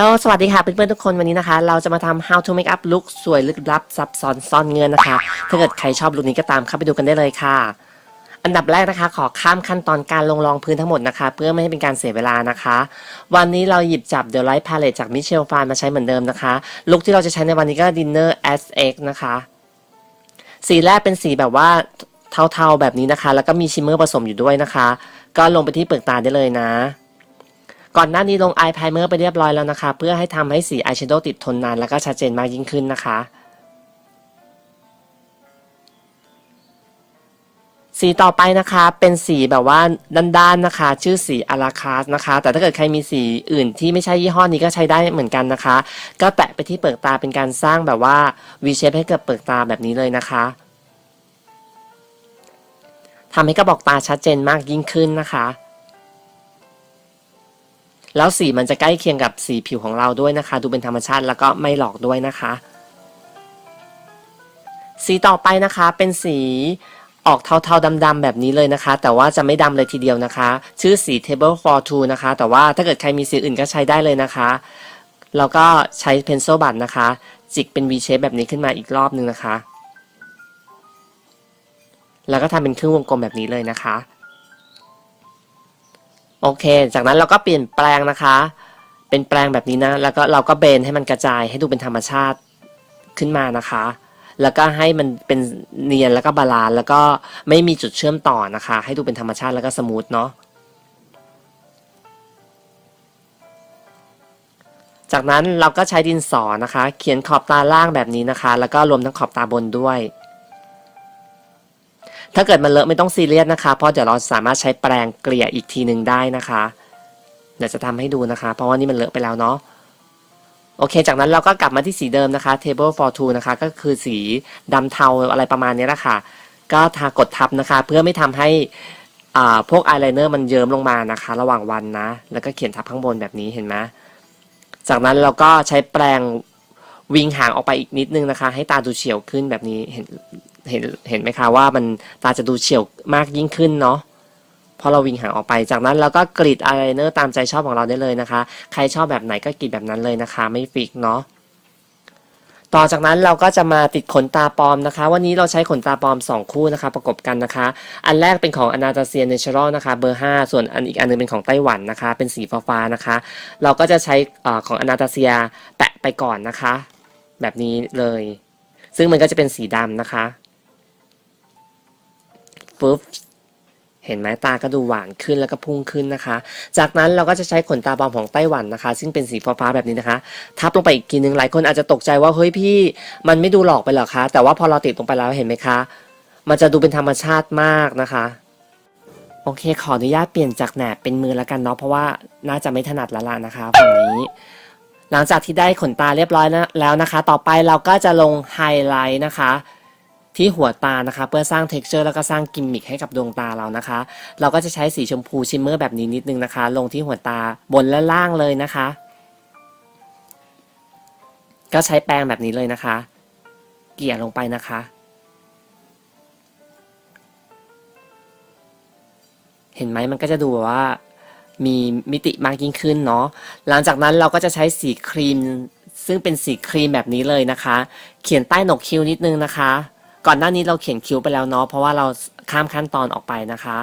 ลสวัสดีค่ะเพื่อนๆทุกคนวันนี้นะคะ เราจะมาทำ how to make up look สวยลึกลับซับซ้อนซ่อนเงินนะคะ ถ้าเกิดใครชอบลุคนี้ก็ตามเข้าไปดูกันได้เลยค่ะ อันดับแรกนะคะ ขอข้ามขั้นตอนการลงรองพื้นทั้งหมดนะคะ เพื่อไม่ให้เป็นการเสียเวลานะคะ วันนี้เราหยิบจับ The Light Palette จาก Michelle Phan มาใช้เหมือนเดิมนะคะลุคที่เราจะใช้ในวันนี้ก็ Dinner SX นะคะสีแรกเป็นสีแบบว่าเทาๆแบบนี้นะคะ แล้วก็มีชิมเมอร์ผสมอยู่ด้วยนะคะ ก็ลงไปที่เปลือกตาได้เลยนะ ก่อนหน้านี้ลงอายไพรเมอร์ไปเรียบร้อยแล้วนะคะ เพื่อให้ทำให้สีอายแชโดว์ติดทนนาน แล้วก็ชัดเจนมากยิ่งขึ้นนะคะสีต่อไปนะคะเป็นสีแบบว่าด้านๆนะคะ ชื่อสีอาราคาสนะคะ แต่ถ้าเกิดใครมีสีอื่นที่ไม่ใช่ยี่ห้อนี้ก็ใช้ได้เหมือนกันนะคะ ก็แตะไปที่เปลือกตาเป็นการสร้างแบบว่า V shape ให้เกิดเปลือกตาแบบนี้เลยนะคะทำให้กระบอกตาชัดเจนมากยิ่งขึ้นนะคะ แล้วสีมันจะใกล้เคียงกับสีผิวของเราด้วยนะคะ ดูเป็นธรรมชาติแล้วก็ไม่หลอกด้วยนะคะ สีต่อไปนะคะเป็นสีออกเทาๆดำๆแบบนี้เลยนะคะ แต่ว่าจะไม่ดำเลยทีเดียวนะคะ ชื่อสี table for two นะคะ แต่ว่าถ้าเกิดใครมีสีอื่นก็ใช้ได้เลยนะคะแล้วก็ใช้ pencil บัตนะคะ จิกเป็น V shape แบบนี้ขึ้นมาอีกรอบนึงนะคะ แล้วก็ทำเป็นครึ่งวงกลมแบบนี้เลยนะคะ โอเค จากนั้นเราก็เปลี่ยนแปลงนะคะ เป็นแปลงแบบนี้นะ แล้วก็เราก็เบนให้มันกระจายให้ดูเป็นธรรมชาติขึ้นมานะคะ แล้วก็ให้มันเป็นเนียนแล้วก็บาลานซ์แล้วก็ไม่มีจุดเชื่อมต่อนะคะ ให้ดูเป็นธรรมชาติแล้วก็สมูทเนาะ จากนั้นเราก็ใช้ดินสอนะคะ เขียนขอบตาล่างแบบนี้นะคะ แล้วก็รวมทั้งขอบตาบนด้วย ถ้าเกิดมันเลอะไม่ต้องซีเรียสนะคะ เพราะเดี๋ยวเราสามารถใช้แปรงเกลี่ยอีกทีหนึ่งได้นะคะ เดี๋ยวจะทำให้ดูนะคะ เพราะว่านี่มันเลอะไปแล้วเนาะโอเค จากนั้นเราก็กลับมาที่สีเดิมนะคะ table for two นะคะ ก็คือสีดำเทาอะไรประมาณนี้แหละค่ะก็ทากดทับนะคะ เพื่อไม่ทำให้อ่าพวกอายไลเนอร์มันเยิ้มลงมานะคะ ระหว่างวันนะ แล้วก็เขียนทับข้างบนแบบนี้เห็นไหมจากนั้นเราก็ใช้แปรงวิงหางออกไปอีกนิดนึงนะคะ ให้ตาดูเฉียวขึ้นแบบนี้เห็น เห็นเห็นไหมคะว่ามันตาจะดูเฉียวมากยิ่งขึ้นเนาะพอเราวิ่งห่างออกไปจากนั้นเราก็กรีดอายไลเนอร์ตามใจชอบของเราได้เลยนะคะ ใครชอบแบบไหนก็กรีดแบบนั้นเลยนะคะ ไม่ฟิกเนาะต่อจากนั้นเราก็จะมาติดขนตาปลอมนะคะ วันนี้เราใช้ขนตาปลอม 2 คู่นะคะ ประกบกันนะคะ อันแรกเป็นของอนาตาเซียเนเชอรัลนะคะเบอร์ 5 ส่วนอันอีกอันนึงเป็นของไต้หวันนะคะ เป็นสีฟ้าๆนะคะ เราก็จะใช้อของอนาตาเซียแปะไปก่อนนะคะ แบบนี้เลย ซึ่งมันก็จะเป็นสีดำนะคะ ปุ๊บเห็นไหมตาก็ดูหวานขึ้นแล้วก็พุ่งขึ้นนะคะ จากนั้นเราก็จะใช้ขนตาปลอมของไต้หวันนะคะ ซึ่งเป็นสีฟ้าๆแบบนี้นะคะ ทับลงไปอีกทีนึงหลายคนอาจจะตกใจว่าเฮ้ยพี่ มันไม่ดูหลอกไปหรอคะ แต่ว่าพอเราติดลงไปแล้วเห็นไหมคะ มันจะดูเป็นธรรมชาติมากนะคะ โอเค ขออนุญาตเปลี่ยนจากแหนบเป็นมือแล้วกันเนาะเพราะว่าน่าจะไม่ถนัดล้วล่ะนะคะฝั่งนี้ หลังจากที่ได้ขนตาเรียบร้อยแล้วนะคะ ต่อไปเราก็จะลงไฮไลท์นะคะ ที่หัวตานะคะ เพื่อสร้าง texture แล้วก็สร้างกิมมิคให้กับดวงตาเรานะคะ เราก็จะใช้สีชมพูชิมเมอร์แบบนี้นิดนึงนะคะ ลงที่หัวตาบนและล่างเลยนะคะ ก็ใช้แปรงแบบนี้เลยนะคะ เกี่ยลงไปนะคะ เห็นไหมมันก็จะดูว่ามีมิติมากยิ่งขึ้นเนาะหลังจากนั้นเราก็จะใช้สีครีม ซึ่งเป็นสีครีมแบบนี้เลยนะคะ เขียนใต้หนกคิ้วนิดนึงนะคะ ก่อนหน้านี้เราเขียนคิ้วไปแล้วเนาะเพราะว่าเราข้ามขั้นตอนออกไปนะคะ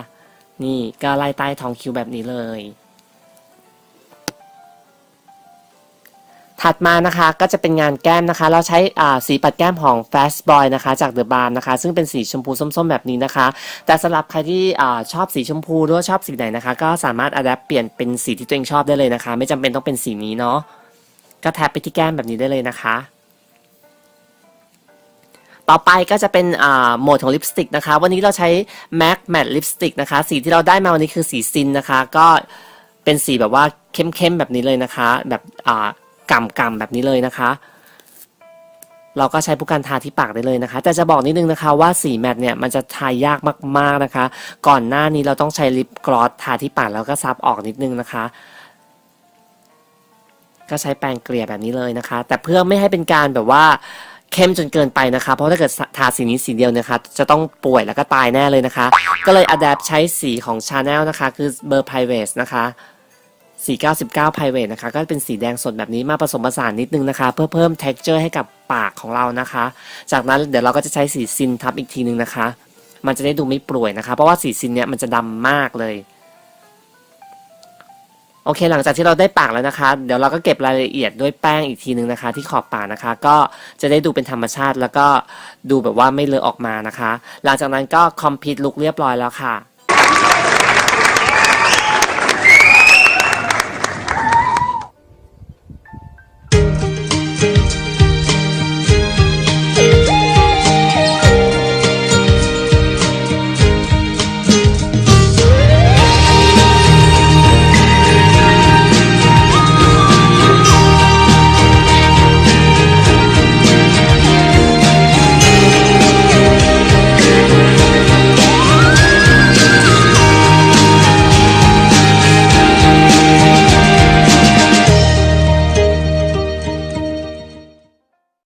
นี่ก็ไล่ใต้ท้องคิ้วแบบนี้เลย ถัดมานะคะก็จะเป็นงานแก้มนะคะ เราใช้สีปัดแก้มของ Fast Boy นะคะจาก The Balm นะคะ ซึ่งเป็นสีชมพูส้มๆ แบบนี้นะคะ แต่สำหรับใครที่ชอบสีชมพูหรือชอบสีไหนนะคะ ก็สามารถอัดแอปเปลี่ยนเป็นสีที่ตัวเองชอบได้เลยนะคะ ไม่จำเป็นต้องเป็นสีนี้เนาะก็แทบไปที่แก้มแบบนี้ได้เลยนะคะ ต่อไปก็จะเป็นโหมดของลิปสติกนะคะ วันนี้เราใช้ MAC Matte Lipstick นะคะ สีที่เราได้มาวันนี้คือสีซินนะคะ ก็เป็นสีแบบว่าเข้มๆแบบนี้เลยนะคะ แบบกำกำแบบนี้เลยนะคะ เราก็ใช้ผู้กันทาที่ปากได้เลยนะคะ แต่จะบอกนิดนึงนะคะว่าสีแมตเนี่ยมันจะทายยากมากๆนะคะ ก่อนหน้านี้เราต้องใช้ลิปกลอสทาที่ปากแล้วก็ซับออกนิดนึงนะคะก็ใช้แปรงเกลี่ยแบบนี้เลยนะคะ แต่เพื่อไม่ให้เป็นการแบบว่า เข้มจนเกินไปนะคะ เพราะถ้าเกิดทาสีนี้สีเดียวนะคะ จะต้องป่วยแล้วก็ตายแน่เลยนะคะ ก็เลยอัดแอปใช้สีของ Chanel นะคะ คือเบอร์ Private นะคะ499 private นะคะ ก็เป็นสีแดงสดแบบนี้มาผสมผสานนิดนึงนะคะ เพื่อเพิ่ม texture ให้กับปากของเรานะคะ จากนั้นเดี๋ยวเราก็จะใช้สีซินทับอีกทีนึงนะคะ มันจะได้ดูไม่ป่วยนะคะ เพราะว่าสีซินเนี่ยมันจะดำมากเลย โอเค หลังจากที่เราได้ปากแล้วนะคะ เดี๋ยวเราก็เก็บรายละเอียดด้วยแป้งอีกทีนึงนะคะ ที่ขอบปากนะคะ ก็จะได้ดูเป็นธรรมชาติ แล้วก็ดูแบบว่าไม่เลอะออกมานะคะ หลังจากนั้นก็คอมพิวต์ลุกเรียบร้อยแล้วค่ะ